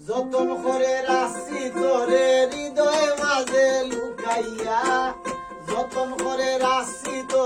যতন করে রাশি তোরে হৃদয় মাঝে লুকাইয়া যতন করে রাশি তো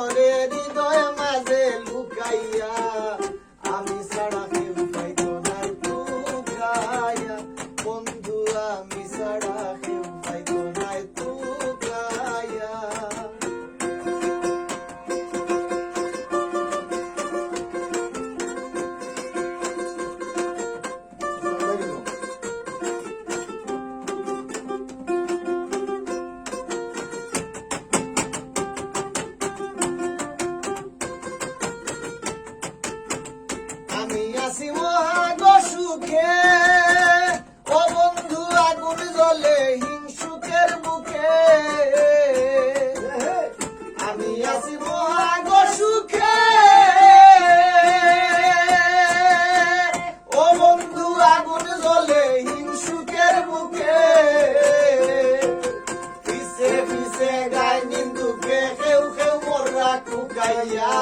গলে হিংসুকের মুখে। আমি আছি মহাগ সুখে। ও বন্ধু, আগুন গলে হিংসুকের মুখে। পিছে পিছে গায় নিন্দুকে কেউ কেউ মরা কুকাইয়া।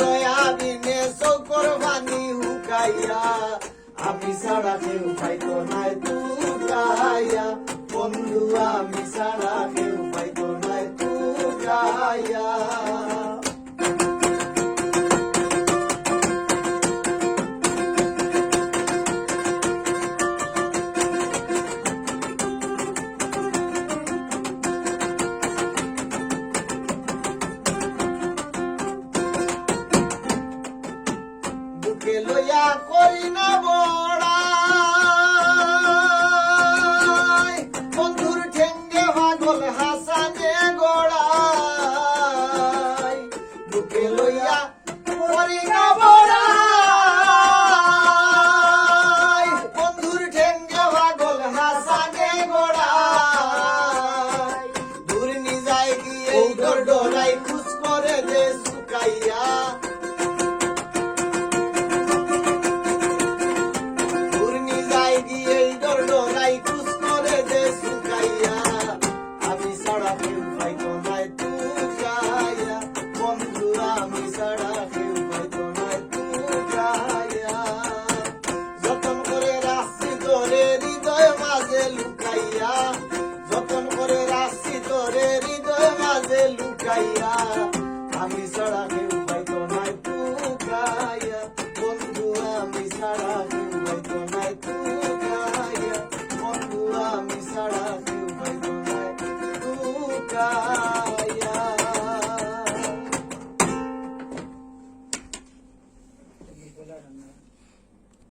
দয়া বিনে চকর বানি হুকাইয়া। আমি ছাড়া কেউ পাইতো নাই তুমি করি গাইয়া আমি চড়া কেউ